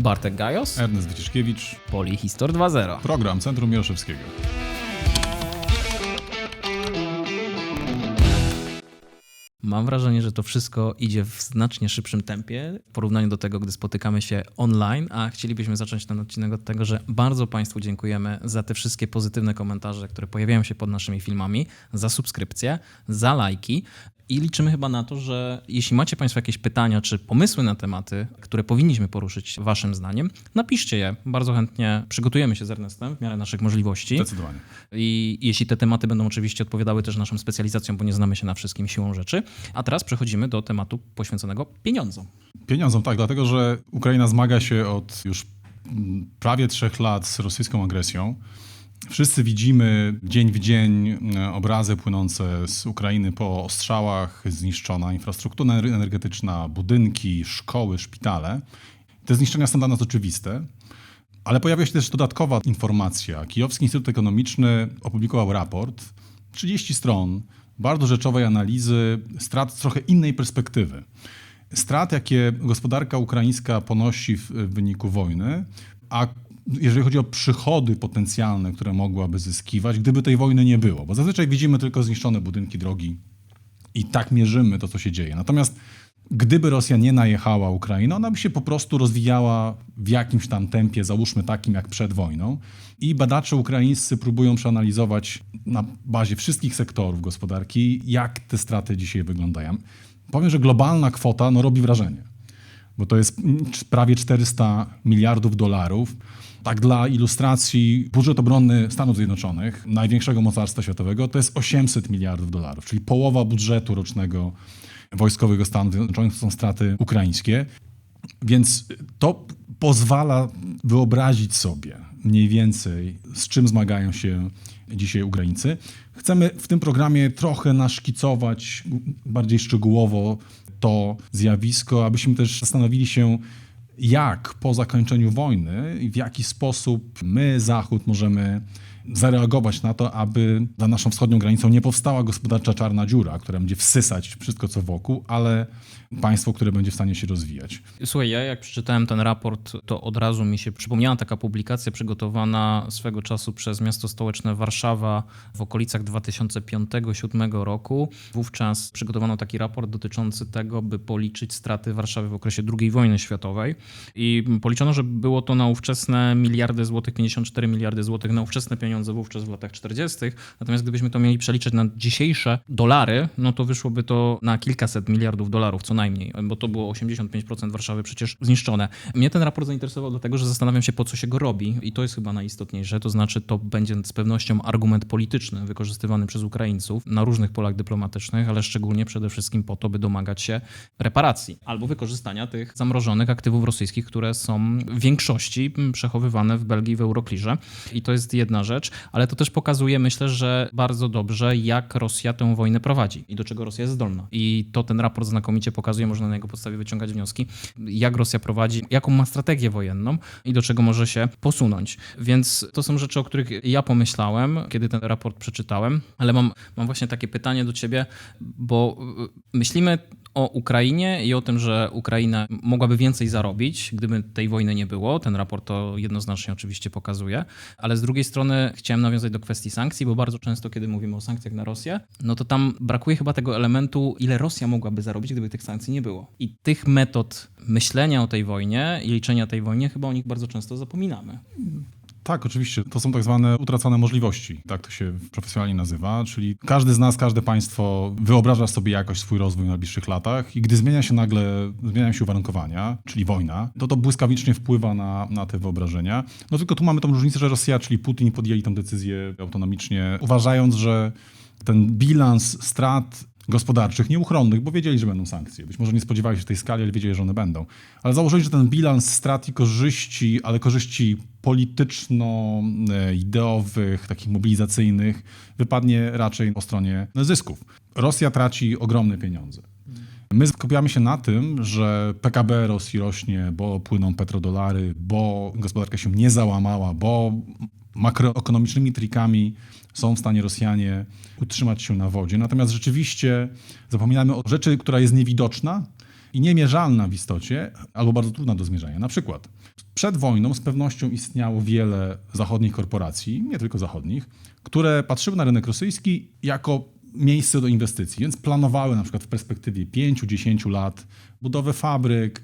Bartek Gajos, Ernest Wyciszkiewicz, Polihistor 2.0. program Centrum Miłoszewskiego. Mam wrażenie, że to wszystko idzie w znacznie szybszym tempie w porównaniu do tego, gdy spotykamy się online, a chcielibyśmy zacząć ten odcinek od tego, że bardzo Państwu dziękujemy za te wszystkie pozytywne komentarze, które pojawiają się pod naszymi filmami, za subskrypcje, za lajki. I liczymy chyba na to, że jeśli macie Państwo jakieś pytania czy pomysły na tematy, które powinniśmy poruszyć Waszym zdaniem, napiszcie je. Bardzo chętnie przygotujemy się z Ernestem w miarę naszych możliwości. Zdecydowanie. I jeśli te tematy będą oczywiście odpowiadały też naszym specjalizacjom, bo nie znamy się na wszystkim siłą rzeczy. A teraz przechodzimy do tematu poświęconego pieniądzom. Pieniądzom, tak, dlatego że Ukraina zmaga się od już prawie trzech lat z rosyjską agresją. Wszyscy widzimy dzień w dzień e, obrazy płynące z Ukrainy po ostrzałach, zniszczona infrastruktura energetyczna, budynki, szkoły, szpitale. Te zniszczenia są dla nas oczywiste. Ale pojawia się też dodatkowa informacja. Kijowski Instytut Ekonomiczny opublikował raport, 30 stron, bardzo rzeczowej analizy strat z trochę innej perspektywy. Strat, jakie gospodarka ukraińska ponosi w, w wyniku wojny, a jeżeli chodzi o przychody potencjalne, które mogłaby zyskiwać, gdyby tej wojny nie było. Bo zazwyczaj widzimy tylko zniszczone budynki, drogi i tak mierzymy to, co się dzieje. Natomiast gdyby Rosja nie najechała Ukrainy, ona by się po prostu rozwijała w jakimś tam tempie, załóżmy takim jak przed wojną. I badacze ukraińscy próbują przeanalizować na bazie wszystkich sektorów gospodarki, jak te straty dzisiaj wyglądają. Powiem, że globalna kwota no, robi wrażenie, bo to jest prawie 400 miliardów dolarów. Tak dla ilustracji, budżet obronny Stanów Zjednoczonych, największego mocarstwa światowego, to jest 800 miliardów dolarów, czyli połowa budżetu rocznego wojskowego Stanów Zjednoczonych to są straty ukraińskie. Więc to pozwala wyobrazić sobie mniej więcej, z czym zmagają się dzisiaj Ukraińcy. Chcemy w tym programie trochę naszkicować bardziej szczegółowo to zjawisko, abyśmy też zastanowili się, jak po zakończeniu wojny i w jaki sposób my, Zachód, możemy zareagować na to, aby za naszą wschodnią granicą nie powstała gospodarcza czarna dziura, która będzie wsysać wszystko, co wokół, ale państwo, które będzie w stanie się rozwijać. Słuchaj, ja jak przeczytałem ten raport, to od razu mi się przypomniała taka publikacja przygotowana swego czasu przez miasto stołeczne Warszawa w okolicach 2005-2007 roku. Wówczas przygotowano taki raport dotyczący tego, by policzyć straty Warszawy w okresie II wojny światowej. I policzono, że było to na ówczesne miliardy złotych, 54 miliardy złotych na ówczesne pieniądze wówczas w latach 40. Natomiast gdybyśmy to mieli przeliczyć na dzisiejsze dolary, no to wyszłoby to na kilkaset miliardów dolarów co najmniej, bo to było 85% Warszawy przecież zniszczone. Mnie ten raport zainteresował dlatego, że zastanawiam się po co się go robi i to jest chyba najistotniejsze, to znaczy to będzie z pewnością argument polityczny wykorzystywany przez Ukraińców na różnych polach dyplomatycznych, ale szczególnie przede wszystkim po to, by domagać się reparacji albo wykorzystania tych zamrożonych aktywów rosyjskich, które są w większości przechowywane w Belgii w Euroklirze i to jest jedna rzecz, ale to też pokazuje myślę, że bardzo dobrze jak Rosja tę wojnę prowadzi i do czego Rosja jest zdolna i to ten raport znakomicie pokazuje pokazuje, można na jego podstawie wyciągać wnioski, jak Rosja prowadzi, jaką ma strategię wojenną i do czego może się posunąć. Więc to są rzeczy, o których ja pomyślałem, kiedy ten raport przeczytałem, ale mam, mam właśnie takie pytanie do ciebie, bo y, myślimy o Ukrainie i o tym, że Ukraina mogłaby więcej zarobić, gdyby tej wojny nie było. Ten raport to jednoznacznie oczywiście pokazuje, ale z drugiej strony chciałem nawiązać do kwestii sankcji, bo bardzo często, kiedy mówimy o sankcjach na Rosję, no to tam brakuje chyba tego elementu, ile Rosja mogłaby zarobić, gdyby tych sankcji nie było. I tych metod myślenia o tej wojnie i liczenia tej wojnie, chyba o nich bardzo często zapominamy. Tak, oczywiście. To są tak zwane utracone możliwości, tak to się profesjonalnie nazywa, czyli każdy z nas, każde państwo wyobraża sobie jakoś swój rozwój w najbliższych latach i gdy zmienia się nagle, zmieniają się uwarunkowania, czyli wojna, to to błyskawicznie wpływa na, na te wyobrażenia. No tylko tu mamy tą różnicę, że Rosja, czyli Putin podjęli tę decyzję autonomicznie, uważając, że ten bilans strat gospodarczych nieuchronnych, bo wiedzieli, że będą sankcje. Być może nie spodziewali się tej skali, ale wiedzieli, że one będą. Ale założyli, że ten bilans strat i korzyści, ale korzyści polityczno-ideowych, takich mobilizacyjnych, wypadnie raczej po stronie zysków. Rosja traci ogromne pieniądze. My skupiamy się na tym, że PKB Rosji rośnie, bo płyną petrodolary, bo gospodarka się nie załamała, bo makroekonomicznymi trikami są w stanie Rosjanie utrzymać się na wodzie. Natomiast rzeczywiście zapominamy o rzeczy, która jest niewidoczna i niemierzalna w istocie, albo bardzo trudna do zmierzenia. Na przykład Przed wojną z pewnością istniało wiele zachodnich korporacji, nie tylko zachodnich, które patrzyły na rynek rosyjski jako miejsce do inwestycji, więc planowały na przykład w perspektywie 5-10 lat budowę fabryk,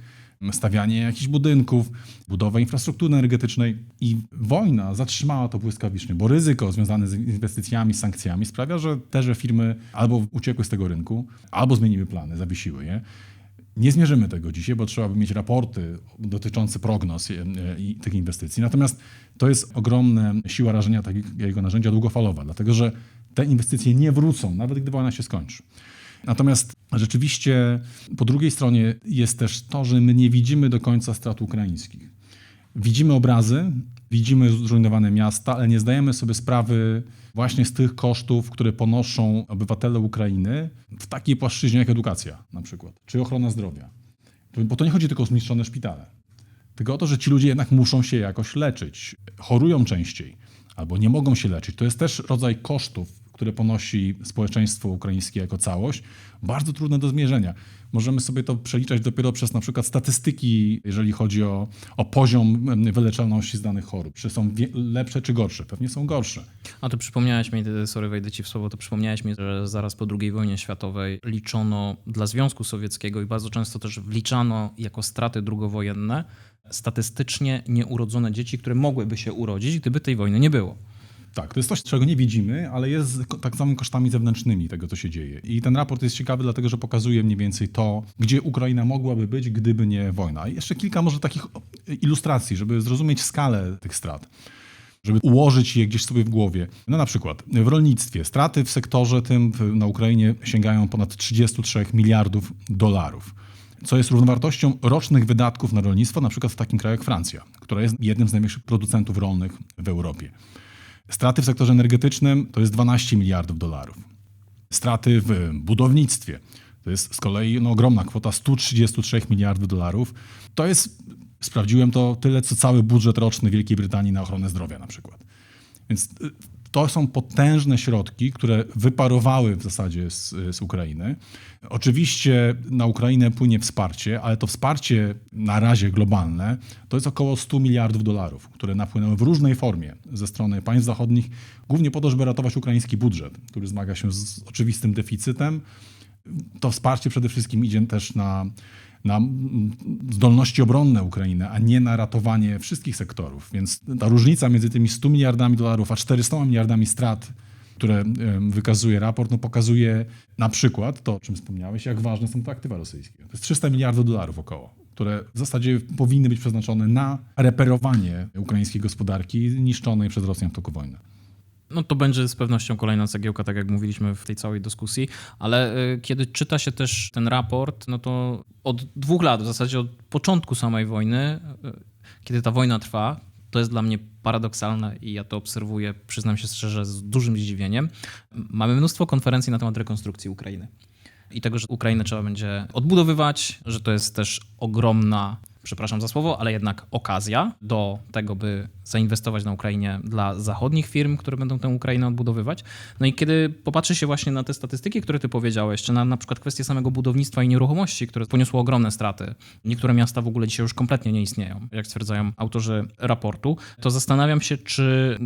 stawianie jakichś budynków, budowę infrastruktury energetycznej i wojna zatrzymała to błyskawicznie, bo ryzyko związane z inwestycjami, z sankcjami sprawia, że teże firmy albo uciekły z tego rynku, albo zmieniły plany, zawiesiły je. Nie zmierzymy tego dzisiaj, bo trzeba by mieć raporty dotyczące prognoz i tych inwestycji. Natomiast to jest ogromna siła rażenia takiego narzędzia długofalowa, dlatego że te inwestycje nie wrócą, nawet gdy wojna się skończy. Natomiast rzeczywiście po drugiej stronie jest też to, że my nie widzimy do końca strat ukraińskich. Widzimy obrazy, widzimy zrujnowane miasta, ale nie zdajemy sobie sprawy właśnie z tych kosztów, które ponoszą obywatele Ukrainy w takiej płaszczyźnie jak edukacja na przykład, czy ochrona zdrowia. Bo to nie chodzi tylko o zniszczone szpitale, tylko o to, że ci ludzie jednak muszą się jakoś leczyć, chorują częściej albo nie mogą się leczyć. To jest też rodzaj kosztów, które ponosi społeczeństwo ukraińskie jako całość, bardzo trudne do zmierzenia. Możemy sobie to przeliczać dopiero przez na przykład statystyki, jeżeli chodzi o, o poziom wyleczalności z danych chorób. Czy są lepsze, czy gorsze? Pewnie są gorsze. A ty przypomniałeś mi, sorry, wejdę ci w słowo, to przypomniałeś mi, że zaraz po II wojnie światowej liczono dla Związku Sowieckiego i bardzo często też wliczano jako straty drugowojenne statystycznie nieurodzone dzieci, które mogłyby się urodzić, gdyby tej wojny nie było. Tak, to jest coś, czego nie widzimy, ale jest tak samymi kosztami zewnętrznymi tego, co się dzieje. I ten raport jest ciekawy, dlatego że pokazuje mniej więcej to, gdzie Ukraina mogłaby być, gdyby nie wojna. I jeszcze kilka może takich ilustracji, żeby zrozumieć skalę tych strat żeby ułożyć je gdzieś sobie w głowie. No na przykład w rolnictwie straty w sektorze tym na Ukrainie sięgają ponad 33 miliardów dolarów, co jest równowartością rocznych wydatków na rolnictwo, na przykład w takim kraju jak Francja, która jest jednym z największych producentów rolnych w Europie. Straty w sektorze energetycznym to jest 12 miliardów dolarów. Straty w budownictwie to jest z kolei no, ogromna kwota 133 miliardów dolarów. To jest, sprawdziłem to, tyle co cały budżet roczny Wielkiej Brytanii na ochronę zdrowia na przykład. Więc y, to są potężne środki, które wyparowały w zasadzie z, z, Ukrainy. Oczywiście na Ukrainę płynie wsparcie, ale to wsparcie na razie globalne to jest około 100 miliardów dolarów, które napłynęły w różnej formie ze strony państw zachodnich, głównie po to, żeby ratować ukraiński budżet, który zmaga się z oczywistym deficytem. To wsparcie przede wszystkim idzie też na na zdolności obronne Ukrainy, a nie na ratowanie wszystkich sektorów. Więc ta różnica między tymi 100 miliardami dolarów a 400 miliardami strat, które wykazuje raport, no pokazuje na przykład to, o czym wspomniałeś, jak ważne są te aktywa rosyjskie. To jest 300 miliardów dolarów około, które w zasadzie powinny być przeznaczone na reperowanie ukraińskiej gospodarki niszczonej przez Rosjan w toku wojny. No to będzie z pewnością kolejna cegiełka, tak jak mówiliśmy w tej całej dyskusji, ale y, kiedy czyta się też ten raport, no to od dwóch lat, w zasadzie od początku samej wojny, y, kiedy ta wojna trwa, to jest dla mnie paradoksalne i ja to obserwuję, przyznam się szczerze, z dużym zdziwieniem. Mamy mnóstwo konferencji na temat rekonstrukcji Ukrainy i tego, że Ukrainę trzeba będzie odbudowywać, że to jest też ogromna przepraszam za słowo, ale jednak okazja do tego, by zainwestować na Ukrainie dla zachodnich firm, które będą tę Ukrainę odbudowywać. No i kiedy popatrzy się właśnie na te statystyki, które ty powiedziałeś, czy na na przykład kwestię samego budownictwa i nieruchomości, które poniosło ogromne straty, niektóre miasta w ogóle dzisiaj już kompletnie nie istnieją, jak stwierdzają autorzy raportu, to zastanawiam się, czy,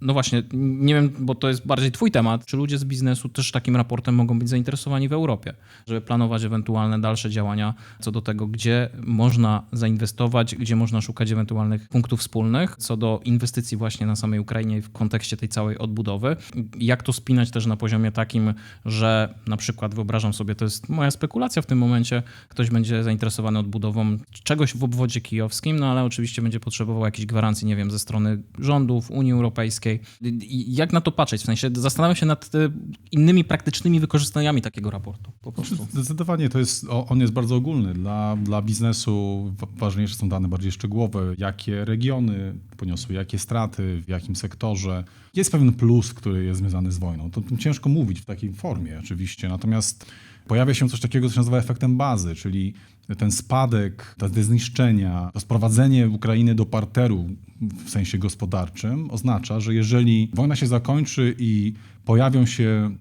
no właśnie, nie wiem, bo to jest bardziej twój temat, czy ludzie z biznesu też takim raportem mogą być zainteresowani w Europie, żeby planować ewentualne dalsze działania co do tego, gdzie można zainwestować, gdzie można szukać ewentualnych punktów wspólnych co do inwestycji właśnie na samej Ukrainie w kontekście tej całej odbudowy. Jak to spinać też na poziomie takim, że na przykład wyobrażam sobie, to jest moja spekulacja w tym momencie, ktoś będzie zainteresowany odbudową czegoś w obwodzie kijowskim, no ale oczywiście będzie potrzebował jakiejś gwarancji, nie wiem, ze strony rządów, Unii Europejskiej. Jak na to patrzeć? W sensie zastanawiam się nad innymi praktycznymi wykorzystaniami takiego raportu. Po prostu. Zdecydowanie to jest, on jest bardzo ogólny. Dla, dla biznesu ważniejsze są dane bardziej szczegółowe, jakie regiony poniosły, jakie straty, w jakim sektorze. Jest pewien plus, który jest związany z wojną. To, ciężko mówić w takiej formie oczywiście, natomiast pojawia się coś takiego, co się nazywa efektem bazy, czyli ten spadek, te zniszczenia, to sprowadzenie Ukrainy do parteru w sensie gospodarczym oznacza, że jeżeli wojna się zakończy i pojawią się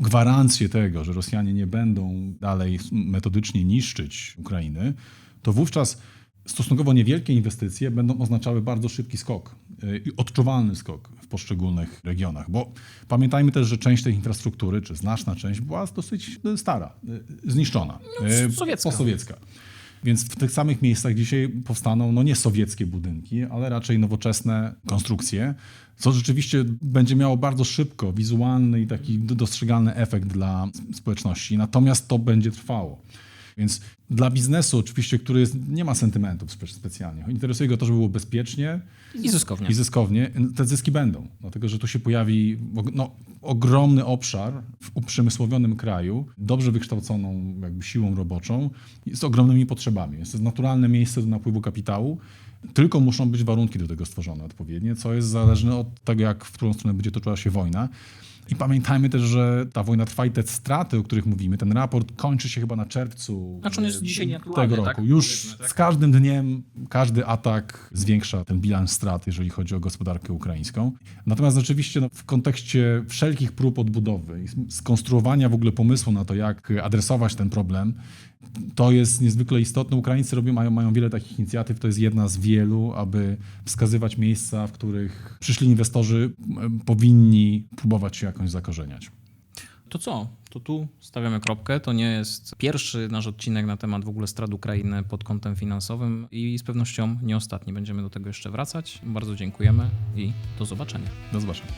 gwarancje tego, że Rosjanie nie będą dalej metodycznie niszczyć Ukrainy, to wówczas stosunkowo niewielkie inwestycje będą oznaczały bardzo szybki skok y, i odczuwalny skok w poszczególnych regionach. Bo pamiętajmy też, że część tej infrastruktury, czy znaczna część, była dosyć y, stara, y, zniszczona. y, sowiecka. Posowiecka. Więc w tych samych miejscach dzisiaj powstaną no nie sowieckie budynki, ale raczej nowoczesne konstrukcje, co rzeczywiście będzie miało bardzo szybko wizualny i taki dostrzegalny efekt dla społeczności. Natomiast to będzie trwało. Więc dla biznesu oczywiście, który jest, nie ma sentymentów spe- specjalnie. Interesuje go to, żeby było bezpiecznie I zyskownie. i zyskownie. Te zyski będą, dlatego że tu się pojawi no, ogromny obszar w uprzemysłowionym kraju, dobrze wykształconą jakby siłą roboczą z ogromnymi potrzebami. Jest to naturalne miejsce do napływu kapitału, tylko muszą być warunki do tego stworzone odpowiednie, co jest zależne od tego, jak w którą stronę będzie toczyła się wojna. I pamiętajmy też, że ta wojna trwa i te straty, o których mówimy, ten raport kończy się chyba na czerwcu Znaczy on jest dzisiaj tego roku. tak? Już tak? z każdym dniem, każdy atak zwiększa ten bilans strat, jeżeli chodzi o gospodarkę ukraińską. Natomiast oczywiście no, w kontekście wszelkich prób odbudowy i skonstruowania w ogóle pomysłu na to, jak adresować ten problem, to jest niezwykle istotne. Ukraińcy robią, mają, mają wiele takich inicjatyw, to jest jedna z wielu, aby wskazywać miejsca, w których przyszli inwestorzy powinni próbować się jakąś zakorzeniać. To co? To tu stawiamy kropkę. To nie jest pierwszy nasz odcinek na temat w ogóle strat Ukrainy pod kątem finansowym i z pewnością nie ostatni. Będziemy do tego jeszcze wracać. Bardzo dziękujemy i do zobaczenia. Do zobaczenia.